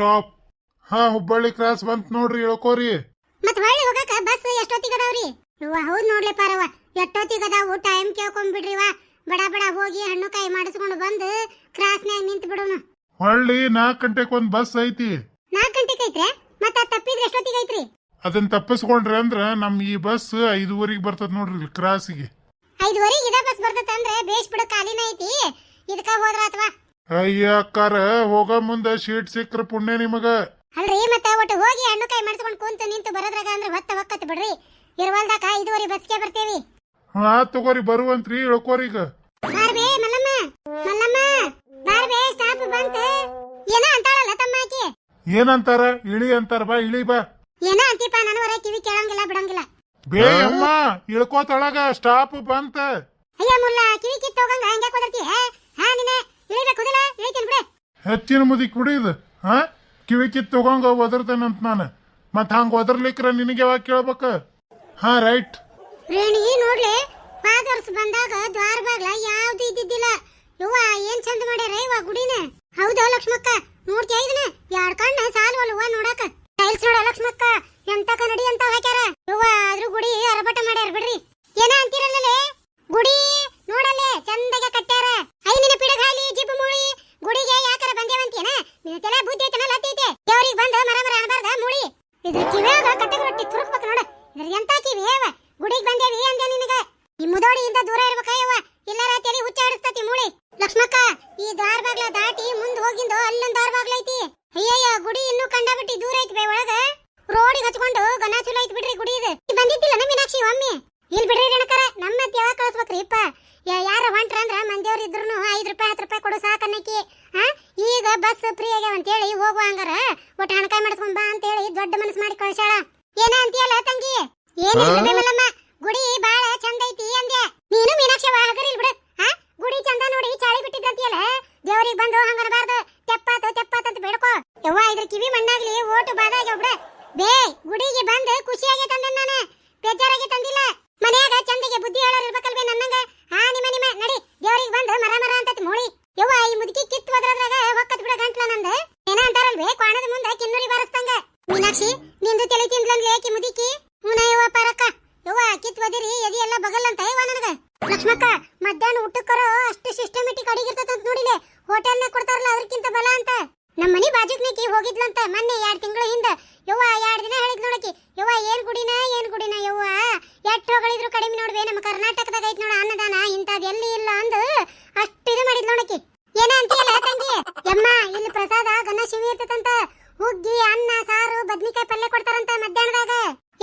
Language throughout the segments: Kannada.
ಸ್ಟಾಪ್ ಹಾ ಹುಬ್ಬಳ್ಳಿ ಕ್ರಾಸ್ ಬಂತ್ ನೋಡ್ರಿ ಇಳ್ಕೋರಿ ಮತ್ ಹೊಳ್ಳಿ ಹೋಗಕ ಬಸ್ ಎಷ್ಟೊತ್ತಿಗೆ ಅದಾವ್ರಿ ಇವ್ವ ಹೌದ್ ನೋಡ್ಲೆ ಪಾರವ್ವ. ಎಷ್ಟೊತ್ತಿಗೆ ಅದಾವು ಟೈಮ್ ಕೇಳ್ಕೊಂಡ್ಬಿಡ್ರಿವ ಬಡ ಬಡ ಹೋಗಿ ಹಣ್ಣು ಕಾಯಿ ಮಾಡಿಸ್ಕೊಂಡು ಬಂದು ಕ್ರಾಸ್ನ್ಯಾಗ ನಿಂತು ಬಿಡೋಣ ಹೊಳ್ಳಿ ನಾಲ್ಕು ಗಂಟೆಗೆ ಒಂದ್ ಬಸ್ ಐತಿ. ನಾಲ್ಕು ಗಂಟೆಗೆ ಐತ್ರಿ? ಮತ್ತ ತಪ್ಪಿದ್ರೆ ಎಷ್ಟೊತ್ತಿಗೆ ಐತ್ರಿ? ಅದನ್ನ ತಪ್ಪಿಸ್ಕೊಂಡ್ರಿ ಅಂದ್ರ ನಮ್ ಈ ಬಸ್ ಐದುವರೆಗೆ ಬರ್ತದ ನೋಡ್ರಿ ಕ್ರಾಸ್ಗೆ ಕ್ರಾಸಿಗೆ ಐದುವರೆಗೆ ಇದ ಬಸ್ ಬರ್ತೈತೆ ಅಂದ್ರೆ ಬೇಸ್ ಬಿಡು ಖಾಲಿನ ಐತಿ. ಇದಕ್ಕ ಹೋದ್ರ ಅಥವಾ ಅಯ್ಯ ಅಕ್ಕಾರ ಹೋಗೋ ಮುಂದೆ ಶೀಟ್ ಸಿಕ್ಕ್ರ ಪುಣ್ಯ ನಿಮಗ. ಅಲ್ರಿ ಮತ್ತೆ ಒಟ್ಟು ಹೋಗಿ ಹಣ್ಣು ಕೈ ಮಾಡಿಸ್ಕೊಂಡು ಕುಂತು ನಿಂತು ಬರೋದ್ರಾಗ ಅಂದ್ರೆ ಹೊತ್ತ ಹೊಕ್ಕತ್ ಬಿಡ್ರಿ. ಇರುವಲ್ದಾಕ ಐದುವರೆ ಬಸ್ಗೆ ಬರ್ತೇವಿ. ಹಾ ತಗೋರಿ ಬರುವಂತ್ರಿ ಇಳ್ಕೋರಿ ಈಗ. ಬಾರ್ಬೇ ಮಲ್ಲಮ್ಮ ಮಲ್ಲಮ್ಮ ಬಾರ್ಬೇ ಸ್ಟಾಪ್ ಬಂತ. ಏನ ಅಂತಾಳಲ್ಲ ತಮ್ಮ ಆಕಿ? ಏನಂತಾರ? ಇಳಿ ಅಂತಾರ ಬಾ ಇಳಿ ಬಾ. ಏನ ಅಂತೀಪ ನನವರ ಕಿವಿ ಕೇಳಂಗಿಲ್ಲ ಬಿಡಂಗಿಲ್ಲ. ಬೇ ಅಮ್ಮ ಇಳ್ಕೋತೊಳಗ ಸ್ಟಾಪ್ ಬಂತ. ಅಯ್ಯ ಮುಲ್ಲ ಕಿವಿ ಕಿತ್ತು ಹೋಗಂಗ ಹಂಗೆ ಕುದರ್ತಿ ಹಾ ಹಾ ನೀನೆ ಇಳಿಬೇಕುದಿಲ್ಲ ಇಳಿತೀನಿ ಬಿಡು ಹೆಚ್ಚಿನ ಮುದಿ ಕುಡಿದು ಹಾ? ಕಿವಿ ಕಿತ್ ತಗೊಂಗ ಒದರ್ತೇನಂತ ನಾನು. ಮತ್ ಹಂಗ ಒದರ್ಲಿಕ್ರ ನಿನಗೆ ಯಾವಾಗ ಕೇಳ್ಬೇಕ? ಹಾ, ರೈಟ್. ರೇಣಿ, ನೋಡ್ಲಿ ಫಾದರ್ಸ್ ಬಂದಾಗ ದ್ವಾರ ಬಾಗ್ಲ ಯಾವ್ದು ಇದ್ದಿದ್ದಿಲ್ಲ. ಯವ್ವ, ಏನ್ ಚಂದ ಮಾಡ್ಯಾರ ಇವ ಗುಡಿನ? ಹೌದಾ ಲಕ್ಷ್ಮಕ್ಕ? ನೋಡ್ತೀಯ ಇದನ್ನ ಎರಡ್ ಕಣ್ಣ ಸಾಲ್ವಲ್ವ ನೋಡಕ. ಟೈಲ್ಸ್ ನೋಡ ಲಕ್ಷ್ಮಕ್ಕ ಎಂತ ಕನ್ನಡಿ ಅಂತ ಹಾಕ್ಯಾರ ಯವ್ವ ಅದ್ರ ಗುಡಿ ಅರಬಟ ಮಾಡ್ಯಾರ ಬಿಡ್ರಿ ಏನ ಅಂತೀರಲ್ಲೇ ಗುಡಿ ನೋಡಲ್ಲೇ ಚಂದಗೆ ಕಟ್ಟ್ಯಾರ ಐ ನಿನ್ನ ಪಿಡಗಾಲಿ ಜಿಬ್ ಮೂಳಿ ಗುಡಿಗೆ ಯಾಕರ ಬಂದೇವಂತೇನ ನಿನ್ನ ತಲೆ ಬುದ್ಧಿ ಐತನ ಲತ್ತೈತೆ ದೇವ್ರಿಗೆ ಬಂದ ಮರ ಮರ ಅನ್ಬಾರ್ದ ಮೂಳಿ ಇದ್ರ ಕಿವ್ಯಾಗ ಕಟ್ಟಗ ರೊಟ್ಟಿ ತುರುಕ್ಬೇಕು ನೋಡ ಇದ್ರ ಎಂತ ಕಿವಿ ಅವ ಗುಡಿಗೆ ಬಂದೇವಿ ಅಂದೆ ನಿನಗ ಈ ಮುದೋಡಿಯಿಂದ ದೂರ ಇರ್ಬೇಕಯ್ಯವ ಇಲ್ಲಾರ ತಲೆ ಹುಚ್ಚಾಡಿಸ್ತತಿ ಮೂಳಿ. ಲಕ್ಷ್ಮಕ್ಕ ಈ ದ್ವಾರ ಬಾಗ್ಲ ದಾಟಿ ಮುಂದ್ ಹೋಗಿಂದು ಅಲ್ಲೊಂದ್ ದ್ವಾರ ಬಾಗ್ಲ ಐತಿ. ಅಯ್ಯಯ್ಯ ಗುಡಿ ಇನ್ನೂ ಕಂಡಬಿಟ್ಟಿ ದೂರ ಐತಿ ಬೇ ಒಳಗ. ರೋಡಿಗೆ ಹಚ್ಕೊಂಡು ಗನ ಚಲೋ ಐತಿ ಬಿಡ್ರಿ ಗುಡಿ ಇದು. ಬಂದಿದ್ದಿಲ್ಲ ನಮ್ಮ ಮೀನಾಕ್ಷಿ ಒಮ್ಮೆ. ಇಲ್ಲಿ ಬಿಡ್ರಿ ರಣಕರ ನಮ್ಮ ಯಾವಾಗ ಕಳಿಸ್ಬೇಕ್ರಿ ಇಪ್ಪ? ಯಾ- ಯಾರ ಹೊಂಟ್ರ ಅಂದ್ರ ಮಂದಿಯವ್ರ ಇದ್ರು ಐದ್ ರೂಪಾಯಿ ಹತ್ತು ರೂಪಾಯಿ ಕೊಡು ಸಾಕನ್ನಕಿ ಹಾ ಈಗ ಬಸ್ ಫ್ರೀ ಆಗ್ಯಾವ ಅಂತೇಳಿ ಹೋಗುವ ಹಂಗಾರ. ಒಟ್ಟು ಹಣಕಾಯಿ ಮಾಡಿಸ್ಕೊಂಡ್ ಬಾ ಅಂತೇಳಿ ದೊಡ್ಡ ಮನಸ್ಸು ಮಾಡಿ ಕಳ್ಸಾಳ ಏನ ಅಂತೀಯಲ್ಲ ತಂಗಿ? ಏನಿಲ್ಲ ಗುಡಿ ಬಾಳ ಚಂದ ಐತಿ ಅಂದ್ಯ? ನೀನು ಮೀನಾಕ್ಷಿ ಹಗರಿಲ್ ಬಿಡು. ಹಾ ಗುಡಿ ಚಂದ ನೋಡಿ, ಚಾಳಿ ಬಿಟ್ಟಿದ್ದಂತಿಯಲ್ಲ ದೇವರಿಗೆ ಬಂದು ಹಂಗನಬಾರ್ದು. ತೆಪ್ಪಾತು, ತೆಪ್ಪಾತ ಅಂತ ಬೇಡ್ಕೋ. ಯವ್ವ, ಇದ್ರ ಕಿವಿ ಮಣ್ಣಾಗ್ಲಿ, ಓಟು ಬಾದಾಗ್ಯಾವ ಬಿಡು. ಬೇ, ಗುಡಿಗೆ ಬಂದು ಖುಷಿಯಾಗಿ ತಂದೆ ನಾನು. ಬೇಜಾರಾಗಿ ತಂದಿಲ್ಲ ಮನ್ಯಾಗ ಚಂದಿಗೆ ಬುದ್ಧಿ ಹೇಳೋರ್ ಇರ್ಬೇಕಲ್ವೇ ನನ್ನಂಗ ಹಾ ನಿಮ್ಮ ನಿಮ್ಮ ನಡಿ ದೇವ್ರಿಗೆ ಬಂದು ಮರ ಮರ ಅಂತತಿ ಮೂಳಿ ಯವ್ವ ಈ ಮುದುಕಿ ಕಿತ್ತು ಒದ್ರದ್ರಾಗ ಹೊಕ್ಕತ್ ಬಿಡ ಗಂಟ್ಲ ನಂದು ಏನ ಅಂತಾರಲ್ವೇ ಕ್ವಾಣದ ಮುಂದ ಕಿನ್ನೂರಿ ಬಾರಿಸ್ತಂಗ ಮೀನಾಕ್ಷಿ ನಿಂದು ತಲೆ ತಿಂದ್ಲನ್ಲೇ ಕಿ ಮುದುಕಿ ಹೂನ ಯವ್ವ ಪಾರಕ್ಕ ಯವ್ವ ಕಿತ್ ಒದಿರಿ ಎದಿ ಎಲ್ಲ ಬಗಲ್ ಅಂತ ಯವ್ವ ನನಗ ಲಕ್ಷ್ಮಕ್ಕ ಮಧ್ಯಾಹ್ನ ಊಟಕ್ಕರ ಅಷ್ಟು ಸಿಸ್ಟಮೆಟಿಕ್ ಅಡಿಗಿರ್ತದಂತ ನೋಡಿಲೆ ಹೋಟೆಲ್ನ ಕೊಡ್ತಾರಲ್ಲ ಅದಕ್ಕಿಂತ ಬಲ ಅಂತ. ನಮ್ಮ ಮನಿ ಬಾಜುಕ್ನಿಕಿ ಹೋಗಿದ್ಲಂತ ಮೊನ್ನೆ ಎರಡ್ ತಿಂಗಳ ಹಿಂದ. ಯವ್ವ ಎರಡ್ ದಿನ ಹೇಳಿದ್ ನೋಡಕಿ. ಯವ್ವ ಏನ್ ಗುಡಿನ ಏನ್ ಗುಡಿನ ಯವ್ವ? ಎಷ್ಟು ಹೊಗಳಿದ್ರು ಕಡಿಮೆ ನೋಡ್ಬೇ ನಮ್ಮ ಕರ್ನಾಟಕದಾಗ ಐತ್ ನೋಡ ಅನ್ನದಾನ ಇಂತದ್ ಎಲ್ಲಿ ಇಲ್ಲ ಅಂದು ಅಷ್ಟು ಇದು ಮಾಡಿದ್ ನೋಡಕಿ. ಏನ ಅಂತೀಯಲ್ಲ ತಂಗಿ? ಯಮ್ಮ ಇಲ್ಲಿ ಪ್ರಸಾದ ಗನ ಶಿವಿ ಇರ್ತದಂತ. ಹುಗ್ಗಿ ಅನ್ನ ಸಾರು ಬದ್ನಿಕಾಯಿ ಪಲ್ಯ ಕೊಡ್ತಾರಂತ ಮಧ್ಯಾಹ್ನದಾಗ.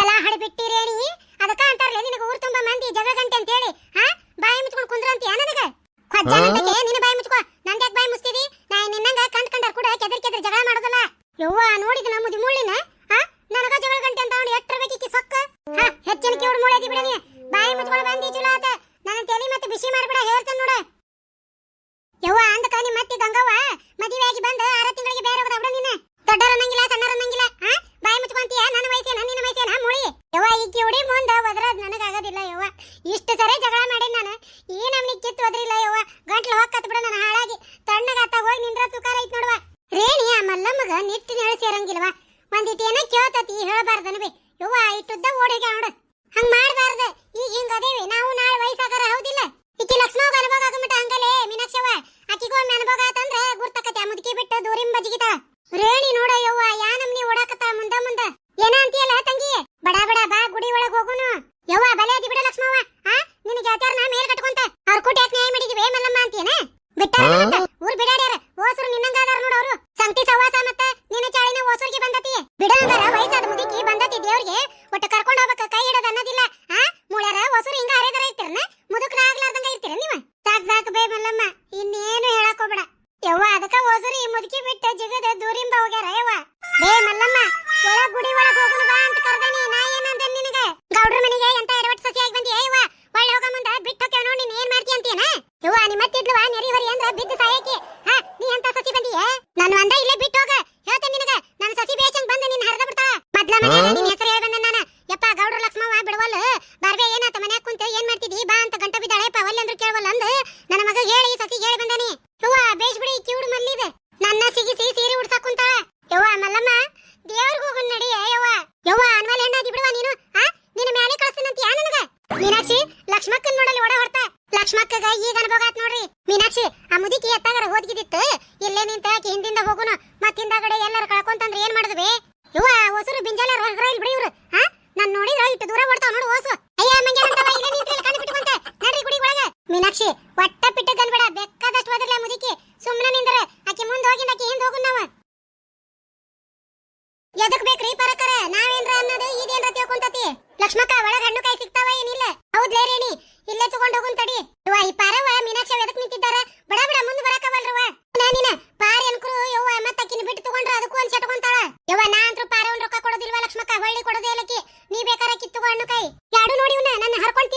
ಎಲ್ಲ ಹಡಿಬಿಟ್ಟಿ ರೇಣಿ ಅದಕ್ಕ ಅಂತಾರಲ್ಲ ನಿಮಗೆ ಊರ್ ತುಂಬಾ ಮಂದಿ ಜಗಳ ಗಂಟೆ ಅಂತ ಹೇಳಿ ಹಾ ಬಾಯಿ ಮುಚ್ಕೊಂಡು ಕುಂದ್ರ ಅಂತೀಯ ನನಗ ಕೊಜ್ಜಾನಂದಕ್ಕೆ ನಿನ್ನ ಬಾಯಿ ಮುಚ್ಕೋ ನಂದ್ಯಾಕ್ ಬಾಯಿ ಮುಚ್ತಿದಿ ನಾ ನಿನ್ನಂಗ ಕಂಡ್ ಕಂಡರ್ ಕೂಡ ಕೆದರ್ ಕೆದರ್ ಜಗಳ ಮಾಡೋದಲ್ಲ ಯವ್ವ ನೋಡಿದ ನಮ್ಮದಿ ಮುಳ್ಳಿನ ಹಾ ನನಗ ಜಗಳ ಗಂಟೆ ಅಂತ ಅವ್ನು ಎಟ್ರ ಬೇಕಿಕ್ಕಿ ಸೊಕ್ಕ ಹಾ ಹೆಚ್ಚಿನ ಕಿವುಡ್ ಮೂಳೆದಿ ಬಿಡ ನೀ ಬಾಯಿ ಮುಚ್ಕೊಂಡು ಬಂದಿ ಚಲೋ ಆತ ನನ್ನ ಬಿಸಿ ಮಾಡ್ಬಿಡ, ಹೇಳ್ತೇನೆ ನೋಡ. ಯವ್ವ ಅಂದಕ ನಿಮ್ಮ ಮತ್ತೆ ಗಂಗವ್ವ ಮದುವೆ ಆಗಿ ಬಂದ ಆರ ತಿಂಗಳಿಗೆ ಬೇರೆ ಹೋಗದ ಬಿಡ ನೀನು. ದೊಡ್ಡರ ಅನ್ನಂಗಿಲ್ಲ ಸಣ್ಣರ ಅನ್ನಂಗಿಲ್ಲ ಹಾ ಬಾಯಿ ಮುಚ್ಕೊಂತೀಯ? ನನ್ನ ವಯಸ್ಸೇನ, ನಿನ್ನ ವಯಸ್ಸೇನ? ಮುಳಿ ಯವ್ವ, ಈ ಕಿವಡಿ ಮುಂದ ಒದರದ್ ನನಗಾಗೋದಿಲ್ಲ, ಯವ್ವ. ಇಷ್ಟು ಸರಿ ಜಗಳ ಮಾಡಿ ನಾನು. ಈ ನಮ್ನಿ ಕಿತ್ತು ಒದ್ರಿಲ್ಲ, ಯವ್ವ. ಗಂಟ್ಲು ಹೋಗತ್ ಬಿಡ ನಾನು ಹಾಳಾಗಿ. ತಣ್ಣಗಾತ ಹೋಗಿ ನಿಂದ್ರ ಸುಕಾರ ಐತ್ ನೋಡುವ. ರೇಣಿ ಆ ಮಲ್ಲಮ್ಮಗ ನಿಟ್ಟಿನ ಹೇಳಿ ಸೇರಂಗಿಲ್ವಾ ಒಂದಿಟ್ಟು ಏನೋ ಕೇಳ್ತತಿ ಹೇಳಬಾರ್ದನ ಬೇ ಯವ್ವ, ಇಟ್ಟುದ್ದ ಓಡಿಗೆ ನೋಡು. ಹಂಗ್ ಮಾಡಬಾರ್ದು. ಈಗ ಹಿಂಗ ಅದೇವಿ. ನಾವು ನಾಳೆ ವಯಸ್ಸಾಗಾರ ಹೌದಿಲ್ಲ. ಈಕಿ ಲಕ್ಷ್ಮವ್ಗ ಅನುಭವ ಆಗಮಟ ಹಂಗಲೇ ಮೀನಾಕ್ಷವ ಆಕಿಗೂ ಒಮ್ಮೆ ಅನುಭವ ಆತಂದ್ರೆ ಗುರ್ತಕತೆ. ಮುದುಕಿ ಬಿಟ್ಟು ದೂರಿಂ ಬಜಿಗಿತ ರೇಣಿ ನೋಡ ಯವ್ವ, ಯಾ ನಮ್ನಿ ಓಡಾಕತ್ತ ಮುಂದ ಮುಂದ. ಏನ ಅಂತೀಯಲ್ಲ ತಂಗಿ? ಬಡ ಬಡ ಬಾ, ಗುಡಿ ಒಳಗ್ ಹೋಗುನು. ಯವ್ವ, ಬಲೆ ಅದಿ ಬಿಡ ಲಕ್ಷ್ಮವ್ವ ಆ ನಿನ್ ಗೆಳತ್ಯಾರನ ಮೇಲ್ ಕಟ್ಕೊಂತ ಅವ್ರ ಕೂಟ ಯಾಕೆ ನ್ಯಾಯ ಮಾಡಿದಿವಿ ಮಲ್ಲಮ್ಮ ಅಂತೀಯನ ಬಿಟ್ಟಾರ ಮತ್ತ ಊರ್ ಬಿಡಾಡ್ಯಾರ ಓಸರು ನಿನ್ನಂಗ ಅದಾರ ನೋಡ ಅವ್ರು ಸಂಗತಿ ಸವಾಸ ಮತ್ತ ನಿನ್ನ ಚಾಳಿನ ಓಸರ್ಗೆ ಬಂದತಿ ಬಿಡ ಅಂದಾರ ವಯಸ್ಸಾದ ಮುದುಕಿ ಬಂದತಿ ದೇವ್ರಿಗೆ ಒಟ್ಟು ಕರ್ಕೊಂಡ್ ಹೋಗ್ಬೇಕ ಕೈ ಹಿಡೋದ್ ಅನ್ನೋದಿಲ್ಲ ಆ ಮೂಳ್ಯಾರ ಹೊಸರು ಹಿಂಗ ಹರೇದರ ಇರ್ತಿರನ ಮುದುಕನ ಆಗ್ಲಾರ್ದಂಗ ಇರ್ತೀರ ನೀವ ಸಾಕ್ ಸಾಕ್ ಬೇ ಮಲ್ಲಮ್ಮ ಇನ್ನೇನು ಹೇಳಕ್ ಹೋಗ್ಬೇಡ ಯವ್ವ ಅದಕ್ಕ ಹೊಸರು ಈ ಮುದುಕಿ ಬಿಟ್ಟ ಜಿಗದ ದೂರಿಂದ ಹೋಗ್ಯಾರ, ಯವ್ವ. ಬೇ ಮಲ್ಲಮ್ಮ ಒಳ ಗುಡಿ ಒಳಗ್ ಹೋಗುನು ಬಾ ಅಂತ ಕರ್ದಾನಿ ನಾ ಈಗ ಅನುಭವ ನೋಡ್ರಿ. ಮೀನಾಕ್ಷಿ, ಆ ಮುದಿಕಿ ಎತ್ತಾಗರ ಹೋದ್ಗಿದಿತ್ತು ಇಲ್ಲೇ ನಿಂತ ಆಕಿ ಹಿಂದಿಂದ ಹೋಗುನ. ಮತ್ತ ಹಿಂದಾಗಡೆ ಎಲ್ಲಾರು ಕಳ್ಕೊಂತಂದ್ರೆ ಏನ್ ಮಾಡಿದ್ವಿ? ಇವ ಹೊಸರು ಬಿಂಜಲ ರಗ್ರ ಇಲ್ಲಿ ಬಿಡಿ ಇವ್ರು. ಹಾ? ನಾನ್ ನೋಡಿ ಇಟ್ಟು ದೂರ ಓಡ್ತಾವ ನೋಡು ಹೊಸ. ಅಯ್ಯ ಮಂಗೆ ಇಲ್ಲಿ ನಿಂತ್ರೆ ಕಣ್ಣು ಬಿಟ್ಕೊಂತ ನಡ್ರಿ ಗುಡಿ ಒಳಗ. ಮೀನಾಕ್ಷಿ ಒಟ್ಟ ಪಿಟ್ಟ ಕನ್ಬೇಡ ಬೇಕಾದಷ್ಟು ಬದಲ ಮುದಿಕಿ. ಸುಮ್ಮನೆ ನಿಂದ್ರೆ. ಆಕಿ ಮುಂದೆ ಹೋಗಿಂದ ಆಕಿ ಹಿಂದೆ ಹೋಗುನ್ ನಾವ. ಎದಕ್ ಬೇಕ್ರಿ ಪರಕರ? ನಾವೇನ್ರ ಅನ್ನೋದು ಇದೇನ್ರ ತಿಳ್ಕೊಂತತಿ? ಲಕ್ಷ್ಮಕ್ಕ, ಒಳಗ ಹಣ್ಣು ಕಾಯಿ ಸಿಗ್ತಾವ ಏನಿಲ್ಲ ಹೌದ್ಲೇ ರೇಣಿ, ಇಲ್ಲೇ ತಗೊಂಡ್ ಹೋಗುನ್ ತಡಿ. ಇವ ಈ ಪಾರವ ಮೀನಾಕ್ಷಿ ಎದಕ್ ನಿಂತಿದ್ದಾರ? ಬಡ ಬಡ, ಮುಂದ್ ಬರಕವಲ್ರವ ನಾನಿನ ಪಾರ ಎನ್ಕರು ಯವ್ವ, ಮತ್ತ ಅಕ್ಕಿನ ಬಿಟ್ಟು ತಗೊಂಡ್ರ ಅದಕ್ಕೂ ಒಂದ್ ಸೆಟ್ಕೊಂತಾಳ ಯವ್ವ, ನಾ ಅಂತೂ ಪಾರ ಒಂದ್ ರೊಕ್ಕ ಕೊಡೋದಿಲ್ವಾ ಲಕ್ಷ್ಮಕ್ಕ? ಹೊಳ್ಳಿ ಕೊಡೋದೇ ನೀ ಬೇಕಾರ ಕಿತ್ತುಗೋ ಹಣ್ಣು ಕೈ ಯಾಡು ನೋಡಿ ನನ್ನ ಹರ್ಕೊಂತ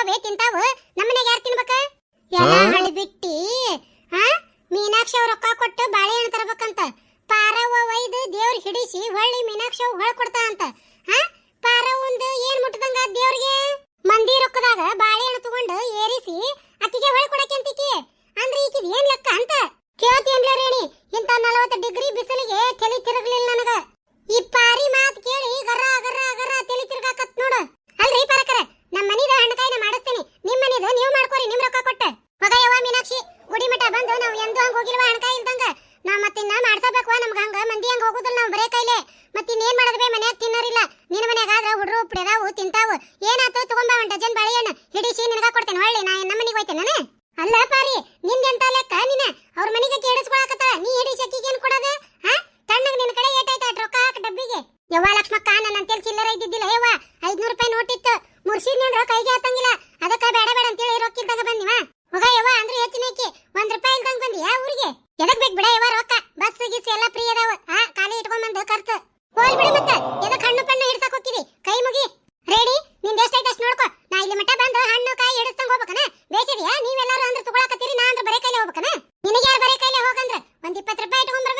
ತಿಂತಾವೆ ತಿಂತಾವ होमवर्क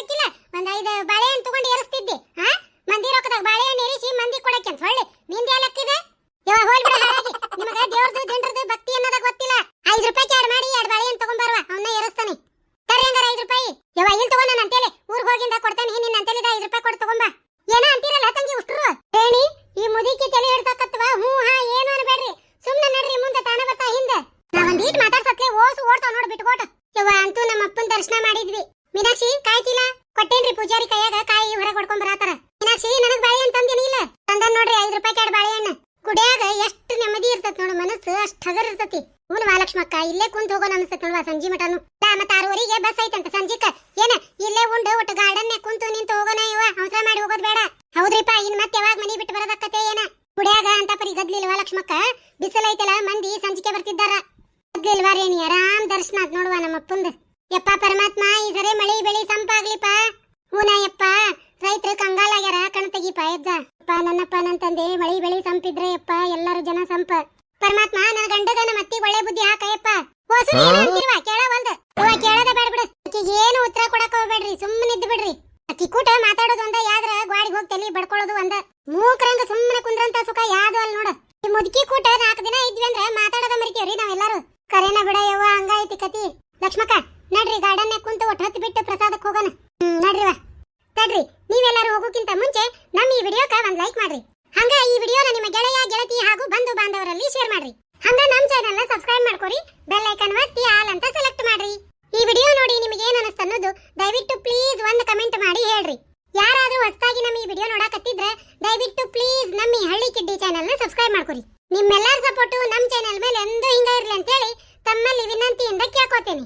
ಮತ್ತೆ ಆರೂವರೆಗೆ ಬಸ್ ಐತಂತ ಸಂಜಿಕ. ಏನ, ಇಲ್ಲೇ ಉಂಡು, ಒಟ್ಟು ಗಾರ್ಡನ್ ಕುಂತು ನಿಂತು ಹೋಗೋಣ ಇವ, ಅವಸರ ಮಾಡಿ ಹೋಗೋದ್ ಬೇಡ. ಹೌದ್ರಿಪ್ಪ ಇನ್ ಮತ್ತೆ ಯಾವಾಗ ಮನಿ ಬಿಟ್ಟು ಬರೋದಕ್ಕತೆ ಏನ? ಕುಡಿಯಾಗ ಅಂತ ಪರಿ ಗದ್ಲಿಲ್ವಾ ಲಕ್ಷ್ಮಕ್ಕ ಬಿಸಿಲೈತಲ್ಲ ಮಂದಿ ಸಂಜಿಕೆ ಬರ್ತಿದ್ದಾರ. ಗದ್ಲಿಲ್ವಾ ರೇಣಿ ಆರಾಮ್ ದರ್ಶನ ಆತ್ ನೋಡುವ ನಮ್ಮ ಅಪ್ಪಂದ ಯಪ್ಪ, ಪರಮಾತ್ಮ, ಈ ಸರಿ ಮಳಿ ಬೆಳಿ ಸಂಪಾಗ್ಲಿಪ್ಪ ಹೂನ ಯಪ್ಪ, ರೈತರು ಕಂಗಾಲಾಗ್ಯಾರ ಕಣ ತೆಗಿಪ ಎದ್ದ ಅಪ್ಪ ನನ್ನಪ್ಪ ನಂತಂದೆ ಮಳಿ ಬೆಳಿ ಸಂಪಿದ್ರೆ ಯಪ್ಪ, ಎಲ್ಲರೂ ಜನ ಸಂಪ. ಪರಮಾತ್ಮ ನನ್ನ ಗಂಡಗ ನಮ್ಮ ಒಳ್ಳೆ ಬುದ್ಧಿ ಹಾಕಯ್ಯಪ್ಪ ಹೊಸ ಕೇಳವಲ್ದ ಕೇಳದ ಬೇಡ ಬಿಡು. ಆಕಿಗೆ ಏನು ಉತ್ತರ ಕೊಡಕ್ ಹೋಗ್ಬೇಡ್ರಿ ಸುಮ್ಮನೆ ಇದ್ದು ಬಿಡ್ರಿ. ಆಕಿ ಕೂಟ ಮಾತಾಡೋದು ಒಂದ ಯಾದ್ರ ಗ್ವಾಡಿಗೆ ಹೋಗಿ ತಲೆ ಬಡ್ಕೊಳ್ಳೋದು ಒಂದ. ಮೂಕರಂಗ ಸುಮ್ಮನೆ ಕುಂದ್ರಂತ ಸುಖ ಯಾವ್ದು ಅಲ್ಲ ನೋಡು. ಈ ಮುದುಕಿ ಕೂಟ ನಾಲ್ಕು ದಿನ ಇದ್ವಿ ಅಂದ್ರೆ ಮಾತಾಡೋದ ಮರಿತೀವ್ರಿ ನಾವೆಲ್ಲರೂ ಕರೆನ ಬಿಡ ಯವ್ವ ಹಂಗಾಯ್ತಿ ಕತಿ ಲಕ್ಷ್ಮಕ್ಕ ನಡ್ರಿ ಗಾರ್ಡನ್ ಕುಂತು ಒಟ್ಟು ಹೊತ್ತು ಬಿಟ್ಟು ಪ್ರಸಾದಕ್ಕೆ ಹೋಗೋಣ ಹ್ಮ್ ನಡ್ರಿ ವಾ ತಡ್ರಿ ನೀವೆಲ್ಲರೂ ಹೋಗೋಕ್ಕಿಂತ ಮುಂಚೆ ನಮ್ಮ ಈ ವಿಡಿಯೋಕ ಒಂದ್ ಲೈಕ್ ಮಾಡ್ರಿ ಹಂಗ ಈ ವಿಡಿಯೋನ ನಿಮ್ಮ ಗೆಳೆಯ ಗೆಳತಿ ಹಾಗೂ ಬಂಧು ಬಾಂಧವರಲ್ಲಿ ಶೇರ್ ಮಾಡ್ರಿ ಹಂಗ ನಮ್ಮ ಚಾನೆಲ್ನ ಸಬ್ಸ್ಕ್ರೈಬ್ ಮಾಡ್ಕೊರಿ ಬೆಲ್ ಐಕನ್ ಒತ್ತಿ ಆಲ್ ಅಂತ ಸೆಲೆಕ್ಟ್ ಮಾಡ್ರಿ ಈ ವಿಡಿಯೋ ನೋಡಿ ನಿಮಗೆ ಏನ್ ಅನಿಸ್ತ ಅನ್ನೋದು ದಯವಿಟ್ಟು ಪ್ಲೀಸ್ ಒಂದು ಕಮೆಂಟ್ ಮಾಡಿ ಹೇಳ್ರಿ. ಯಾರಾದ್ರೂ ಹೊಸದಾಗಿ ನಮ್ಮ ಈ ವಿಡಿಯೋ ನೋಡಕತ್ತಿದ್ರೆ ದಯವಿಟ್ಟು ಪ್ಲೀಸ್ ನಮ್ಮ ಈ ಹಳ್ಳಿ ಕಿಡ್ಡಿ ಚಾನೆಲ್ನ ಸಬ್ಸ್ಕ್ರೈಬ್ ಮಾಡ್ಕೊರಿ. ನಿಮ್ಮೆಲ್ಲರ ಸಪೋರ್ಟು ನಮ್ಮ ಚಾನೆಲ್ ಮೇಲೆ ಎಂದೂ ಹಿಂಗ ಇರ್ಲಿ ಅಂತೇಳಿ ತಮ್ಮಲ್ಲಿ ವಿನಂತಿಯಿಂದ ಕೇಳ್ಕೊತೇನೆ.